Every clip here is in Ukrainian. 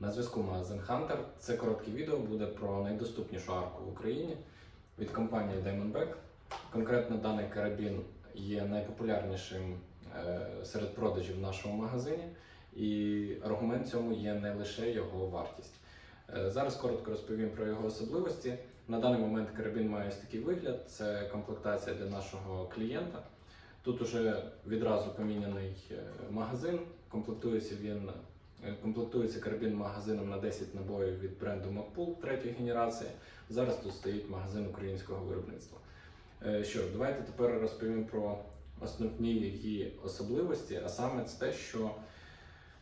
На зв'язку магазин Hunter. Це коротке відео буде про найдоступнішу арку в Україні від компанії Diamondback. Конкретно даний карабін є найпопулярнішим е, серед продажів в нашому магазині, і аргумент цьому є не лише його вартість. Е, Зараз коротко розповім про його особливості. На даний момент карабін має ось такий вигляд: це комплектація для нашого клієнта. Тут уже відразу поміняний е, магазин. Комплектується він комплектується карабін магазином на 10 набоїв від бренду Macpool третьої генерації. Зараз тут стоїть магазин українського виробництва. Е, Що ж, давайте тепер розповім про основні її особливості, а саме це те, що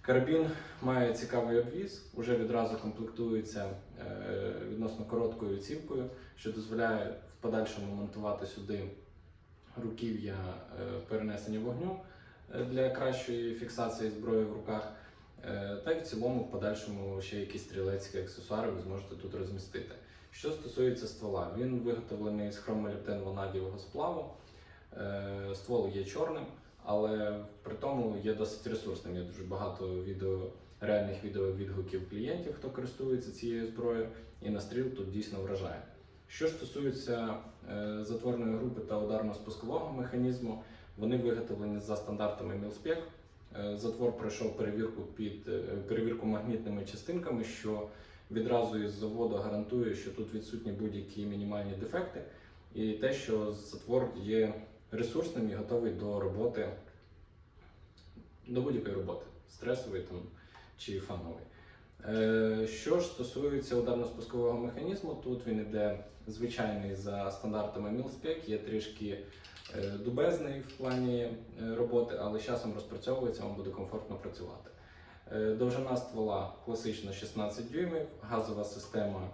карабін має цікавий обвіз, уже відразу комплектується е, відносно короткою цівкою, що дозволяє в подальшому монтувати сюди руків'я е, перенесення вогню е, для кращої фіксації зброї в руках. Е, Та й в цілому, в подальшому ще якісь стрілецькі аксесуари ви зможете тут розмістити. Що стосується ствола, він виготовлений з хромоліптен ванадієвого сплаву. Е, Ствол є чорним, але при тому є досить ресурсним. Є дуже багато відео, реальних відеовідгуків клієнтів, хто користується цією зброєю, і настріл тут дійсно вражає. Що стосується е, затворної групи та ударно-спускового механізму, вони виготовлені за стандартами Мілспек. Е, Затвор пройшов перевірку під е, перевірку магнітними частинками, що відразу із заводу гарантує, що тут відсутні будь-які мінімальні дефекти, і те, що затвор є ресурсним і готовий до роботи, до будь-якої роботи, стресової там чи фанової. Е, Що ж стосується ударно-спускового механізму, тут він іде звичайний за стандартами Мілспек, є трішки е, дубезний в плані е, роботи, але з часом розпрацьовується, вам буде комфортно працювати. Довжина ствола класична 16 дюймів, газова система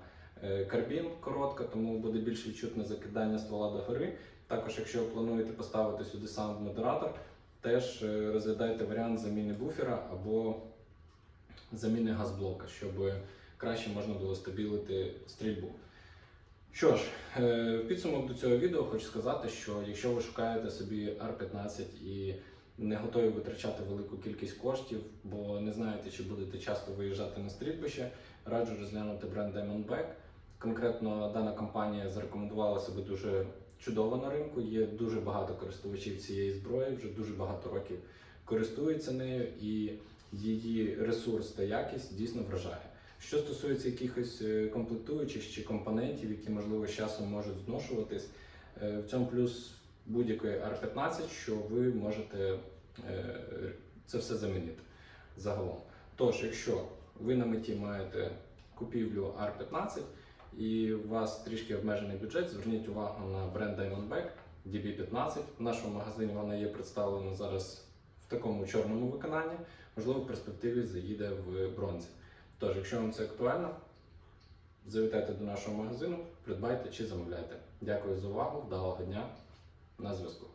карбін коротка, тому буде більш відчутне закидання ствола догори. Також, якщо плануєте поставити сюди саунд-модератор, теж розглядайте варіант заміни буфера або заміни газблока, щоб краще можна було стабілити стрільбу. Що ж, е, в підсумок до цього відео хочу сказати, що якщо ви шукаєте собі R15 і не готові витрачати велику кількість коштів, бо не знаєте, чи будете часто виїжджати на стрільбище, раджу розглянути бренд Diamondback. Конкретно дана компанія зарекомендувала себе дуже чудово на ринку. Є дуже багато користувачів цієї зброї, вже дуже багато років користуються нею, і її ресурс та якість дійсно вражає. Що стосується якихось е, комплектуючих чи компонентів, які можливо з часом можуть зношуватись, е, в цьому плюс будь-якої R15, що ви можете е, це все замінити загалом. Тож, якщо ви на меті маєте купівлю R15 і у вас трішки обмежений бюджет, зверніть увагу на бренд Diamondback DB15. В нашому магазині вона є представлена зараз такому чорному виконанні. Можливо, в перспективі заїде в бронзі. Тож, якщо вам це актуально, завітайте до нашого магазину, придбайте чи замовляйте. Дякую за увагу, вдалого дня на зв'язку.